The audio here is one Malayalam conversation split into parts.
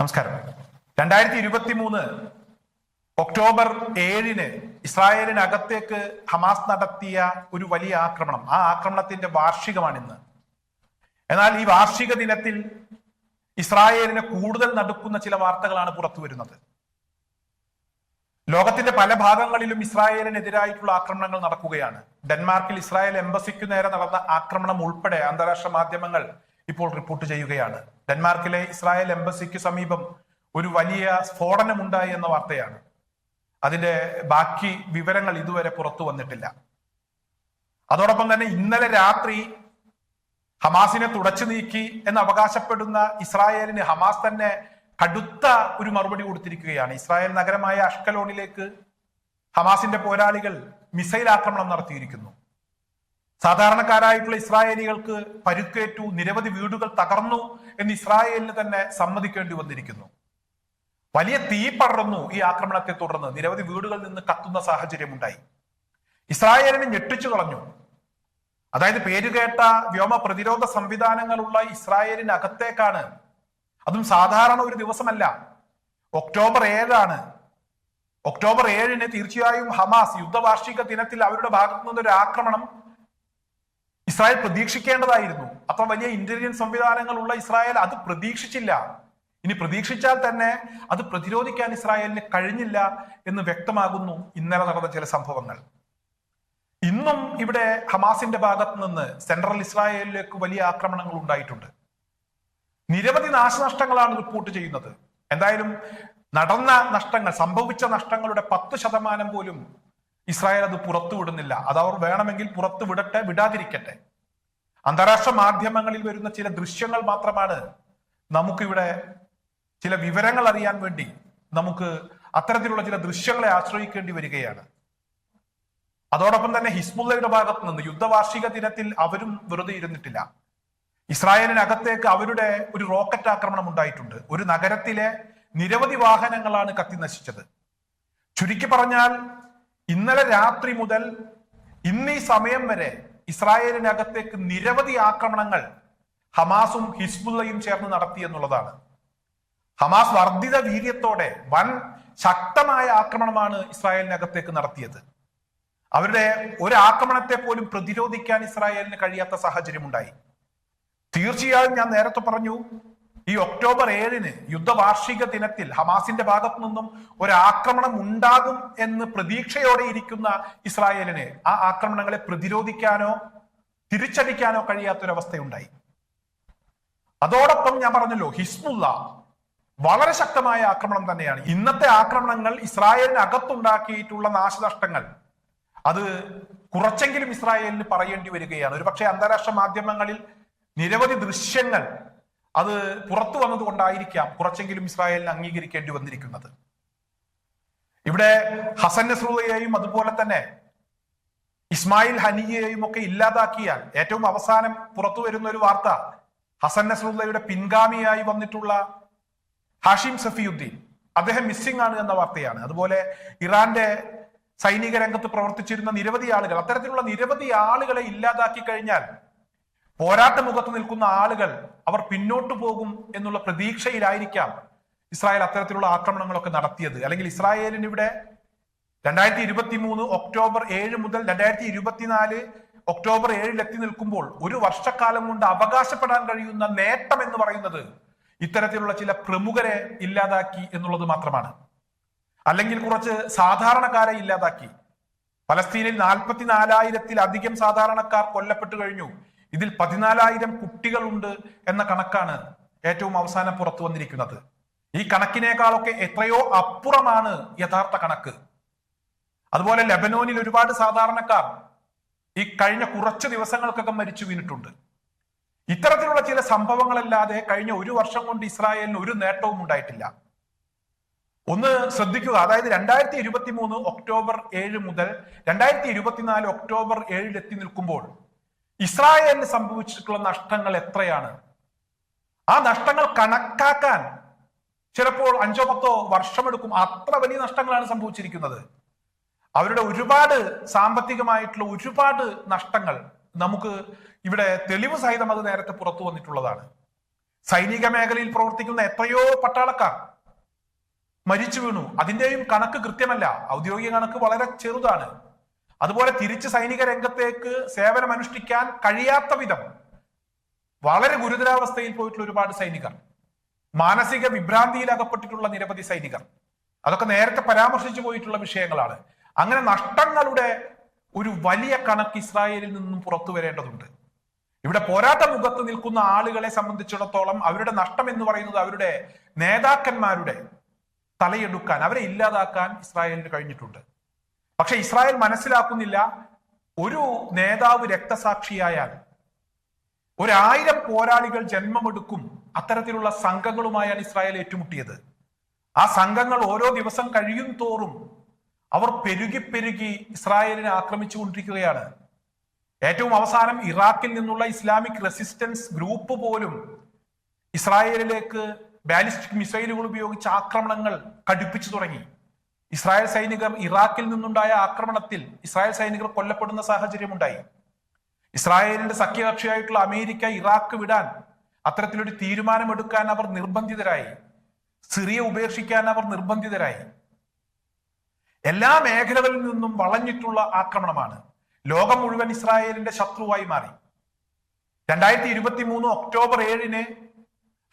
നമസ്കാരം. രണ്ടായിരത്തി ഇരുപത്തി മൂന്ന് ഒക്ടോബർ ഏഴിന് ഇസ്രായേലിനകത്തേക്ക് ഹമാസ് നടത്തിയ ഒരു വലിയ ആക്രമണം. ആ ആക്രമണത്തിന്റെ വാർഷികമാണിന്ന്. എന്നാൽ ഈ വാർഷിക ദിനത്തിൽ ഇസ്രായേലിനെ കൂടുതൽ നടുക്കുന്ന ചില വാർത്തകളാണ് പുറത്തു വരുന്നത്. ലോകത്തിന്റെ പല ഭാഗങ്ങളിലും ഇസ്രായേലിനെതിരായിട്ടുള്ള ആക്രമണങ്ങൾ നടക്കുകയാണ്. ഡെൻമാർക്കിൽ ഇസ്രായേൽ എംബസിക്കു നേരെ നടന്ന ആക്രമണം ഉൾപ്പെടെ അന്താരാഷ്ട്ര മാധ്യമങ്ങൾ ഇപ്പോൾ റിപ്പോർട്ട് ചെയ്യുകയാണ്. ഡെൻമാർക്കിലെ ഇസ്രായേൽ എംബസിക്ക് സമീപം ഒരു വലിയ സ്ഫോടനമുണ്ടായി എന്ന വാർത്തയാണ്. അതിന്റെ ബാക്കി വിവരങ്ങൾ ഇതുവരെ പുറത്തു വന്നിട്ടില്ല. അതോടൊപ്പം തന്നെ ഇന്നലെ രാത്രി ഹമാസിനെ തുടച്ചു നീക്കി എന്ന് അവകാശപ്പെടുന്ന ഇസ്രായേലിന് ഹമാസ് തന്നെ കടുത്ത ഒരു മറുപടി കൊടുത്തിരിക്കുകയാണ്. ഇസ്രായേൽ നഗരമായ അഷ്കലോണിലേക്ക് ഹമാസിന്റെ പോരാളികൾ മിസൈൽ ആക്രമണം നടത്തിയിരിക്കുന്നു. സാധാരണക്കാരായിട്ടുള്ള ഇസ്രായേലികൾക്ക് പരുക്കേറ്റു നിരവധി വീടുകൾ തകർന്നു എന്ന് ഇസ്രായേലിന് തന്നെ സമ്മതിക്കേണ്ടി വന്നിരിക്കുന്നു. വലിയ തീ പടർന്നു ഈ ആക്രമണത്തെ തുടർന്ന് നിരവധി വീടുകളിൽ നിന്ന് കത്തുന്ന സാഹചര്യമുണ്ടായി. ഇസ്രായേലിനെ ഞെട്ടിച്ചു കളഞ്ഞു. അതായത് പേരുകേട്ട വ്യോമ പ്രതിരോധ സംവിധാനങ്ങളുള്ള ഇസ്രായേലിനകത്തേക്കാണ്. അതും സാധാരണ ഒരു ദിവസമല്ല. ഒക്ടോബർ ഏഴാണ്. ഒക്ടോബർ ഏഴിന് തീർച്ചയായും ഹമാസ് യുദ്ധവാർഷിക ദിനത്തിൽ അവരുടെ ഭാഗത്തു നിന്നൊരു ആക്രമണം ഇസ്രായേൽ പ്രതീക്ഷിക്കേണ്ടതായിരുന്നു. അത്ര വലിയ ഇന്റലിജൻസ് സംവിധാനങ്ങളുള്ള ഇസ്രായേൽ അത് പ്രതീക്ഷിച്ചില്ല. ഇനി പ്രതീക്ഷിച്ചാൽ തന്നെ അത് പ്രതിരോധിക്കാൻ ഇസ്രായേലിന് കഴിഞ്ഞില്ല എന്ന് വ്യക്തമാകുന്നു ഇന്നലെ നടന്ന ചില സംഭവങ്ങൾ. ഇന്നും ഇവിടെ ഹമാസിന്റെ ഭാഗത്ത് നിന്ന് സെൻട്രൽ ഇസ്രായേലിലേക്ക് വലിയ ആക്രമണങ്ങൾ ഉണ്ടായിട്ടുണ്ട്. നിരവധി നാശനഷ്ടങ്ങളാണ് റിപ്പോർട്ട് ചെയ്യുന്നത്. എന്തായാലും നടന്ന നഷ്ടങ്ങൾ സംഭവിച്ച നഷ്ടങ്ങളുടെ പത്ത് ശതമാനം പോലും ഇസ്രായേൽ അത് പുറത്തു വിടുന്നില്ല. അത് അവർ വേണമെങ്കിൽ പുറത്തു വിടട്ടെ വിടാതിരിക്കട്ടെ. അന്താരാഷ്ട്ര മാധ്യമങ്ങളിൽ വരുന്ന ചില ദൃശ്യങ്ങൾ മാത്രമാണ് നമുക്കിവിടെ ചില വിവരങ്ങൾ അറിയാൻ വേണ്ടി നമുക്ക് അത്തരത്തിലുള്ള ചില ദൃശ്യങ്ങളെ ആശ്രയിക്കേണ്ടി വരികയാണ്. അതോടൊപ്പം തന്നെ ഹിസ്ബുല്ലയുടെ ഭാഗത്ത് നിന്ന് യുദ്ധവാർഷിക ദിനത്തിൽ അവരും വെറുതെ ഇരുന്നിട്ടില്ല. ഇസ്രായേലിനകത്തേക്ക് അവരുടെ ഒരു റോക്കറ്റ് ആക്രമണം ഉണ്ടായിട്ടുണ്ട്. ഒരു നഗരത്തിലെ നിരവധി വാഹനങ്ങളാണ് കത്തി നശിച്ചത്. ചുരുക്കി പറഞ്ഞാൽ ഇന്നലെ രാത്രി മുതൽ ഇന്നീ സമയം വരെ ഇസ്രായേലിനകത്തേക്ക് നിരവധി ആക്രമണങ്ങൾ ഹമാസും ഹിസ്ബുള്ളയും ചേർന്ന് നടത്തി എന്നുള്ളതാണ്. ഹമാസ് വർദ്ധിത വീര്യത്തോടെ വൻ ശക്തമായ ആക്രമണമാണ് ഇസ്രായേലിനകത്തേക്ക് നടത്തിയത്. അവരുടെ ഒരു ആക്രമണത്തെ പോലും പ്രതിരോധിക്കാൻ ഇസ്രായേലിന് കഴിയാത്ത സാഹചര്യമുണ്ടായി. തീർച്ചയായും ഞാൻ നേരത്തെ പറഞ്ഞു ഈ ഒക്ടോബർ ഏഴിന് യുദ്ധവാർഷിക ദിനത്തിൽ ഹമാസിന്റെ ഭാഗത്തു നിന്നും ഒരു ആക്രമണം ഉണ്ടാകും എന്ന് പ്രതീക്ഷയോടെ ഇരിക്കുന്ന ഇസ്രായേലിന് ആ ആക്രമണങ്ങളെ പ്രതിരോധിക്കാനോ തിരിച്ചടിക്കാനോ കഴിയാത്തൊരവസ്ഥയുണ്ടായി. അതോടൊപ്പം ഞാൻ പറഞ്ഞല്ലോ ഹിസ്ബുള്ള വളരെ ശക്തമായ ആക്രമണം തന്നെയാണ്. ഇന്നത്തെ ആക്രമണങ്ങൾ ഇസ്രായേലിന് അകത്തുണ്ടാക്കിയിട്ടുള്ള നാശനഷ്ടങ്ങൾ അത് കുറച്ചെങ്കിലും ഇസ്രായേലിന് പറയേണ്ടി വരികയാണ്. ഒരുപക്ഷെ അന്താരാഷ്ട്ര മാധ്യമങ്ങളിൽ നിരവധി ദൃശ്യങ്ങൾ അത് പുറത്തു വന്നതുകൊണ്ടായിരിക്കാം കുറച്ചെങ്കിലും ഇസ്രായേലിന് അംഗീകരിക്കേണ്ടി വന്നിരിക്കുന്നത്. ഇവിടെ ഹസൻ നസ്രുള്ളയെയും അതുപോലെ തന്നെ ഇസ്മായിൽ ഹനിയെയും ഒക്കെ ഇല്ലാതാക്കിയാൽ ഏറ്റവും അവസാനം പുറത്തു വരുന്ന ഒരു വാർത്ത ഹസൻ നസ്രുള്ളയുടെ പിൻഗാമിയായി വന്നിട്ടുള്ള ഹാഷിം സഫിയുദ്ദീൻ. അദ്ദേഹം മിസ്സിംഗ് ആണ് എന്ന വാർത്തയാണ്. അതുപോലെ ഇറാന്റെ സൈനിക രംഗത്ത് പ്രവർത്തിച്ചിരുന്ന നിരവധി ആളുകൾ അത്തരത്തിലുള്ള നിരവധി ആളുകളെ ഇല്ലാതാക്കി കഴിഞ്ഞാൽ പോരാട്ട മുഖത്ത് നിൽക്കുന്ന ആളുകൾ അവർ പിന്നോട്ടു പോകും എന്നുള്ള പ്രതീക്ഷയിലായിരിക്കാം ഇസ്രായേൽ അത്തരത്തിലുള്ള ആക്രമണങ്ങളൊക്കെ നടത്തിയത്. അല്ലെങ്കിൽ ഇസ്രായേലിന് ഇവിടെ രണ്ടായിരത്തി ഇരുപത്തി മൂന്ന് ഒക്ടോബർ ഏഴ് മുതൽ രണ്ടായിരത്തി ഇരുപത്തിനാല് ഒക്ടോബർ ഏഴിൽ എത്തി നിൽക്കുമ്പോൾ ഒരു വർഷക്കാലം കൊണ്ട് അവകാശപ്പെടാൻ കഴിയുന്ന നേട്ടം എന്ന് പറയുന്നത് ഇത്തരത്തിലുള്ള ചില പ്രമുഖരെ ഇല്ലാതാക്കി എന്നുള്ളത് മാത്രമാണ്. അല്ലെങ്കിൽ കുറച്ച് സാധാരണക്കാരെ ഇല്ലാതാക്കി. ഫലസ്തീനിൽ നാൽപ്പത്തിനാലായിരത്തിലധികം സാധാരണക്കാർ കൊല്ലപ്പെട്ടു കഴിഞ്ഞു. ഇതിൽ പതിനാലായിരം കുട്ടികളുണ്ട് എന്ന കണക്കാണ് ഏറ്റവും അവസാനം പുറത്തു വന്നിരിക്കുന്നത്. ഈ കണക്കിനേക്കാളൊക്കെ എത്രയോ അപ്പുറമാണ് യഥാർത്ഥ കണക്ക്. അതുപോലെ ലെബനോനിൽ ഒരുപാട് സാധാരണക്കാർ ഈ കഴിഞ്ഞ കുറച്ച് ദിവസങ്ങൾക്കൊക്കെ മരിച്ചു വീണിട്ടുണ്ട്. ഇത്തരത്തിലുള്ള ചില സംഭവങ്ങളല്ലാതെ കഴിഞ്ഞ ഒരു വർഷം കൊണ്ട് ഇസ്രായേലിന് ഒരു നേട്ടവും ഉണ്ടായിട്ടില്ല. ഒന്ന് ശ്രദ്ധിക്കുക അതായത് രണ്ടായിരത്തി ഇരുപത്തി മൂന്ന് ഒക്ടോബർ ഏഴ് മുതൽ രണ്ടായിരത്തി ഇരുപത്തിനാല് ഒക്ടോബർ ഏഴിൽ എത്തി നിൽക്കുമ്പോൾ ഇസ്രായേലിന് സംഭവിച്ചിട്ടുള്ള നഷ്ടങ്ങൾ എത്രയാണ്? ആ നഷ്ടങ്ങൾ കണക്കാക്കാൻ ചിലപ്പോൾ അഞ്ചോ പത്തോ വർഷമെടുക്കും. അത്ര വലിയ നഷ്ടങ്ങളാണ് സംഭവിച്ചിരിക്കുന്നത്. അവരുടെ ഒരുപാട് സാമ്പത്തികമായിട്ടുള്ള ഒരുപാട് നഷ്ടങ്ങൾ നമുക്ക് ഇവിടെ തെളിവ് സഹിതം അത് നേരത്തെ പുറത്തു വന്നിട്ടുള്ളതാണ്. സൈനിക മേഖലയിൽ പ്രവർത്തിക്കുന്ന എത്രയോ പട്ടാളക്കാർ മരിച്ചു വീണു. അതിന്റെയും കണക്ക് കൃത്യമല്ല. ഔദ്യോഗിക കണക്ക് വളരെ ചെറുതാണ്. അതുപോലെ തിരിച്ച് സൈനിക രംഗത്തേക്ക് സേവനമനുഷ്ഠിക്കാൻ കഴിയാത്ത വിധം വളരെ ഗുരുതരാവസ്ഥയിൽ പോയിട്ടുള്ള ഒരുപാട് സൈനികർ മാനസിക വിഭ്രാന്തിയിൽ അകപ്പെട്ടിട്ടുള്ള നിരവധി സൈനികർ. അതൊക്കെ നേരത്തെ പരാമർശിച്ചു പോയിട്ടുള്ള വിഷയങ്ങളാണ്. അങ്ങനെ നഷ്ടങ്ങളുടെ ഒരു വലിയ കണക്ക് ഇസ്രായേലിൽ നിന്നും പുറത്തു വരേണ്ടതുണ്ട്. ഇവിടെ പോരാട്ട മുഖത്ത് നിൽക്കുന്ന ആളുകളെ സംബന്ധിച്ചിടത്തോളം അവരുടെ നഷ്ടം എന്ന് പറയുന്നത് അവരുടെ നേതാക്കന്മാരുടെ തലയെടുക്കാൻ അവരെ ഇല്ലാതാക്കാൻ ഇസ്രായേലിന് കഴിഞ്ഞിട്ടുണ്ട്. പക്ഷെ ഇസ്രായേൽ മനസ്സിലാക്കുന്നില്ല ഒരു നേതാവ് രക്തസാക്ഷിയായാൽ. ഒരായിരം പോരാളികൾ ജന്മമെടുക്കും അത്തരത്തിലുള്ള സംഘങ്ങളുമായാണ് ഇസ്രായേൽ ഏറ്റുമുട്ടിയത്. ആ സംഘങ്ങൾ ഓരോ ദിവസം കഴിയും തോറും അവർ പെരുകി പെരുകി ഇസ്രായേലിനെ ആക്രമിച്ചു കൊണ്ടിരിക്കുകയാണ്. ഏറ്റവും അവസാനം ഇറാഖിൽ നിന്നുള്ള ഇസ്ലാമിക് റെസിസ്റ്റൻസ് ഗ്രൂപ്പ് പോലും ഇസ്രായേലിലേക്ക് ബാലിസ്റ്റിക് മിസൈലുകൾ ഉപയോഗിച്ച് ആക്രമണങ്ങൾ കടുപ്പിച്ചു തുടങ്ങി. ഇസ്രായേൽ സൈനികർ ഇറാഖിൽ നിന്നുണ്ടായ ആക്രമണത്തിൽ ഇസ്രായേൽ സൈനികർ കൊല്ലപ്പെടുന്ന സാഹചര്യമുണ്ടായി. ഇസ്രായേലിന്റെ സഖ്യകക്ഷിയായിട്ടുള്ള അമേരിക്ക ഇറാഖ് വിടാൻ അത്തരത്തിലൊരു തീരുമാനമെടുക്കാൻ അവർ നിർബന്ധിതരായി. സിറിയ ഉപേക്ഷിക്കാൻ അവർ നിർബന്ധിതരായി. എല്ലാ മേഖലകളിൽ നിന്നും വളഞ്ഞിട്ടുള്ള ആക്രമണമാണ്. ലോകം മുഴുവൻ ഇസ്രായേലിന്റെ ശത്രുവായി മാറി. രണ്ടായിരത്തി ഇരുപത്തി മൂന്ന് ഒക്ടോബർ ഏഴിന്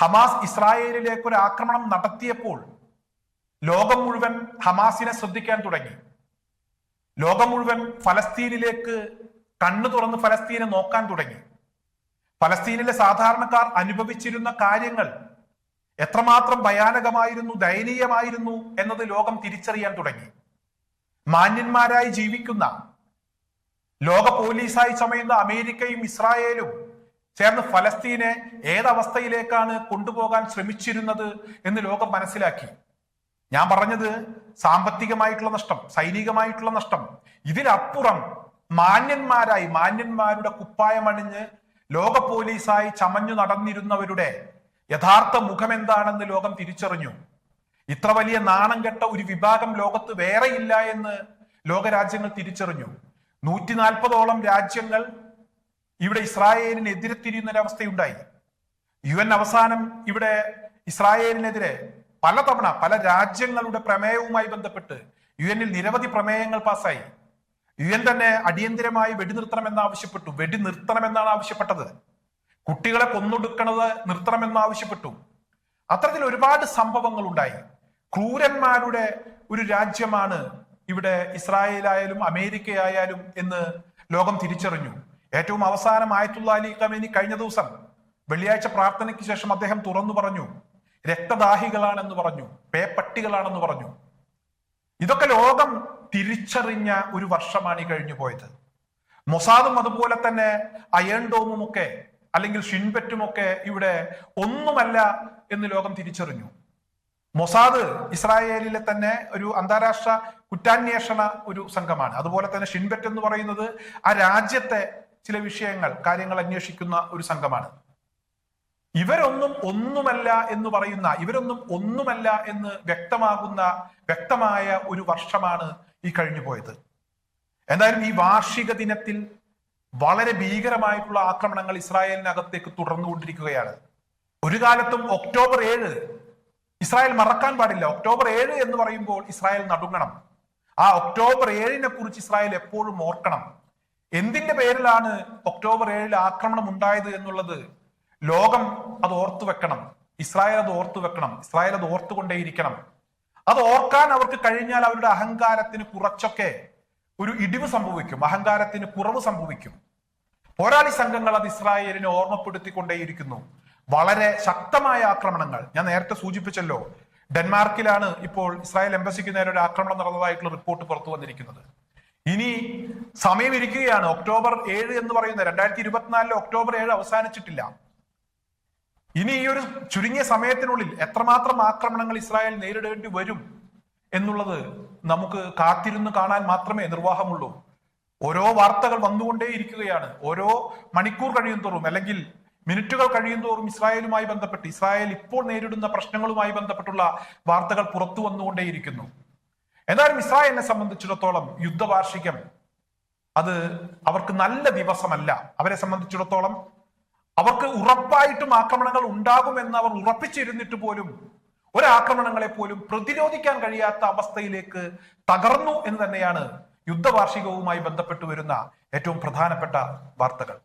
ഹമാസ് ഇസ്രായേലിലേക്ക് ഒരു ആക്രമണം നടത്തിയപ്പോൾ ലോകം മുഴുവൻ ഹമാസിനെ ശ്രദ്ധിക്കാൻ തുടങ്ങി. ലോകം മുഴുവൻ ഫലസ്തീനിലേക്ക് കണ്ണു തുറന്ന് ഫലസ്തീനെ നോക്കാൻ തുടങ്ങി. ഫലസ്തീനിലെ സാധാരണക്കാർ അനുഭവിച്ചിരുന്ന കാര്യങ്ങൾ എത്രമാത്രം ഭയാനകമായിരുന്നു ദയനീയമായിരുന്നു എന്നത് ലോകം തിരിച്ചറിയാൻ തുടങ്ങി. മാന്യന്മാരായി ജീവിക്കുന്ന ലോക പോലീസായി ചമയുന്ന അമേരിക്കയും ഇസ്രായേലും ചേർന്ന് ഫലസ്തീനെ ഏതവസ്ഥയിലേക്കാണ് കൊണ്ടുപോകാൻ ശ്രമിച്ചിരുന്നത് എന്ന് ലോകം മനസ്സിലാക്കി. ഞാൻ പറഞ്ഞത് സാമ്പത്തികമായിട്ടുള്ള നഷ്ടം സൈനികമായിട്ടുള്ള നഷ്ടം. ഇതിനപ്പുറം മാന്യന്മാരായി മാന്യന്മാരുടെ കുപ്പായമണിഞ്ഞ് ലോക പോലീസായി ചമഞ്ഞു നടന്നിരുന്നവരുടെ യഥാർത്ഥ മുഖം എന്താണെന്ന് ലോകം തിരിച്ചറിഞ്ഞു. ഇത്ര വലിയ നാണം കെട്ട ഒരു വിഭാഗം ലോകത്ത് വേറെയില്ല എന്ന് ലോകരാജ്യങ്ങൾ തിരിച്ചറിഞ്ഞു. നൂറ്റി നാൽപ്പതോളം രാജ്യങ്ങൾ ഇവിടെ ഇസ്രായേലിനെതിരെ തിരിയുന്ന ഒരവസ്ഥയുണ്ടായി യു എൻ അവസാനം ഇവിടെ ഇസ്രായേലിനെതിരെ പലതവണ പല രാജ്യങ്ങളുടെ പ്രമേയവുമായി ബന്ധപ്പെട്ട് യു എന്നിൽ നിരവധി പ്രമേയങ്ങൾ പാസ്സായി. യു എൻ തന്നെ അടിയന്തിരമായി വെടിനിർത്തണമെന്ന് ആവശ്യപ്പെട്ടു. വെടി നിർത്തണമെന്നാണ് ആവശ്യപ്പെട്ടത്. കുട്ടികളെ കൊന്നൊടുക്കണത് നിർത്തണമെന്ന് ആവശ്യപ്പെട്ടു. അത്തരത്തിൽ ഒരുപാട് സംഭവങ്ങൾ ഉണ്ടായി. ക്രൂരന്മാരുടെ ഒരു രാജ്യമാണ് ഇവിടെ ഇസ്രായേലായാലും അമേരിക്കയായാലും എന്ന് ലോകം തിരിച്ചറിഞ്ഞു. ഏറ്റവും അവസാനം ആയത്തുള്ള അലി കമേനി കഴിഞ്ഞ ദിവസം വെള്ളിയാഴ്ച പ്രാർത്ഥനയ്ക്ക് ശേഷം അദ്ദേഹം തുറന്നു പറഞ്ഞു. രക്തദാഹികളാണെന്ന് പറഞ്ഞു പേപ്പട്ടികളാണെന്ന് പറഞ്ഞു. ഇതൊക്കെ ലോകം തിരിച്ചറിഞ്ഞ ഒരു വർഷമാണ് ഈ കഴിഞ്ഞു പോയത്. മൊസാദും അതുപോലെ തന്നെ അയൺ ഡോമും ഒക്കെ അല്ലെങ്കിൽ ഷിൻബെറ്റും ഒക്കെ ഇവിടെ ഒന്നുമല്ല എന്ന് ലോകം തിരിച്ചറിഞ്ഞു. മൊസാദ് ഇസ്രായേലിലെ തന്നെ ഒരു അന്താരാഷ്ട്ര കുറ്റാന്വേഷണ ഒരു സംഘമാണ്. അതുപോലെ തന്നെ ഷിൻബെറ്റ് എന്ന് പറയുന്നത് ആ രാജ്യത്തെ ചില വിഷയങ്ങൾ കാര്യങ്ങൾ അന്വേഷിക്കുന്ന ഒരു സംഘമാണ്. ഇവരൊന്നും ഒന്നുമല്ല എന്ന് പറയുന്ന ഇവരൊന്നും ഒന്നുമല്ല എന്ന് വ്യക്തമാകുന്ന വ്യക്തമായ ഒരു വർഷമാണ് ഈ കഴിഞ്ഞു പോയത്. എന്തായാലും ഈ വാർഷിക ദിനത്തിൽ വളരെ ഭീകരമായിട്ടുള്ള ആക്രമണങ്ങൾ ഇസ്രായേലിനകത്തേക്ക് തുടർന്നുകൊണ്ടിരിക്കുകയാണ്. ഒരു കാലത്തും ഒക്ടോബർ ഏഴ് ഇസ്രായേൽ മറക്കാൻ പാടില്ല. ഒക്ടോബർ ഏഴ് എന്ന് പറയുമ്പോൾ ഇസ്രായേൽ നടുങ്ങണം. ആ ഒക്ടോബർ ഏഴിനെ കുറിച്ച് ഇസ്രായേൽ എപ്പോഴും ഓർക്കണം. എന്തിന്റെ പേരിലാണ് ഒക്ടോബർ ഏഴിൽ ആക്രമണം ഉണ്ടായത് എന്നുള്ളത്? ലോകം അത് ഓർത്തു വെക്കണം. ഇസ്രായേൽ അത് ഓർത്തു വെക്കണം. ഇസ്രായേൽ അത് ഓർത്തുകൊണ്ടേയിരിക്കണം. അത് ഓർക്കാൻ അവർക്ക് കഴിഞ്ഞാൽ അവരുടെ അഹങ്കാരത്തിന് കുറച്ചൊക്കെ ഒരു ഇടിവ് സംഭവിക്കും. അഹങ്കാരത്തിന് കുറവ് സംഭവിക്കും. പോരാളി സംഘങ്ങൾ അത് ഇസ്രായേലിനെ ഓർമ്മപ്പെടുത്തിക്കൊണ്ടേയിരിക്കുന്നു. വളരെ ശക്തമായ ആക്രമണങ്ങൾ. ഞാൻ നേരത്തെ സൂചിപ്പിച്ചല്ലോ ഡെൻമാർക്കിലാണ് ഇപ്പോൾ ഇസ്രായേൽ എംബസിക്ക് നേരെ ഒരു ആക്രമണം നടന്നതായിട്ടുള്ള റിപ്പോർട്ട് പുറത്തു വന്നിരിക്കുന്നത്. ഇനി സമയം ഇരിക്കുകയാണ് ഒക്ടോബർ ഏഴ് എന്ന് പറയുന്ന രണ്ടായിരത്തി ഇരുപത്തിനാലിലെ ഒക്ടോബർ ഏഴ് അവസാനിച്ചിട്ടില്ല. ഇനി ഈ ഒരു ചുരുങ്ങിയ സമയത്തിനുള്ളിൽ എത്രമാത്രം ആക്രമണങ്ങൾ ഇസ്രായേൽ നേരിടേണ്ടി വരും എന്നുള്ളത് നമുക്ക് കാത്തിരുന്ന് കാണാൻ മാത്രമേ നിർവാഹമുള്ളൂ. ഓരോ വാർത്തകൾ വന്നുകൊണ്ടേയിരിക്കുകയാണ്. ഓരോ മണിക്കൂർ കഴിയും തോറും അല്ലെങ്കിൽ മിനിറ്റുകൾ കഴിയും തോറും ഇസ്രായേലുമായി ബന്ധപ്പെട്ട് ഇസ്രായേൽ ഇപ്പോൾ നേരിടുന്ന പ്രശ്നങ്ങളുമായി ബന്ധപ്പെട്ടുള്ള വാർത്തകൾ പുറത്തു വന്നുകൊണ്ടേയിരിക്കുന്നു. എന്നാലും ഇസ്രായേലിനെ സംബന്ധിച്ചിടത്തോളം യുദ്ധവാർഷികം അത് അവർക്ക് നല്ല ദിവസമല്ല. അവരെ സംബന്ധിച്ചിടത്തോളം അവർക്ക് ഉറപ്പായിട്ടും ആക്രമണങ്ങൾ ഉണ്ടാകുമെന്ന് അവർ ഉറപ്പിച്ചിരുന്നിട്ട് പോലും ഒരാക്രമണങ്ങളെ പോലും പ്രതിരോധിക്കാൻ കഴിയാത്ത അവസ്ഥയിലേക്ക് തകർന്നു എന്ന് തന്നെയാണ് യുദ്ധവാർഷികവുമായി ബന്ധപ്പെട്ടു വരുന്ന ഏറ്റവും പ്രധാനപ്പെട്ട വാർത്തകൾ.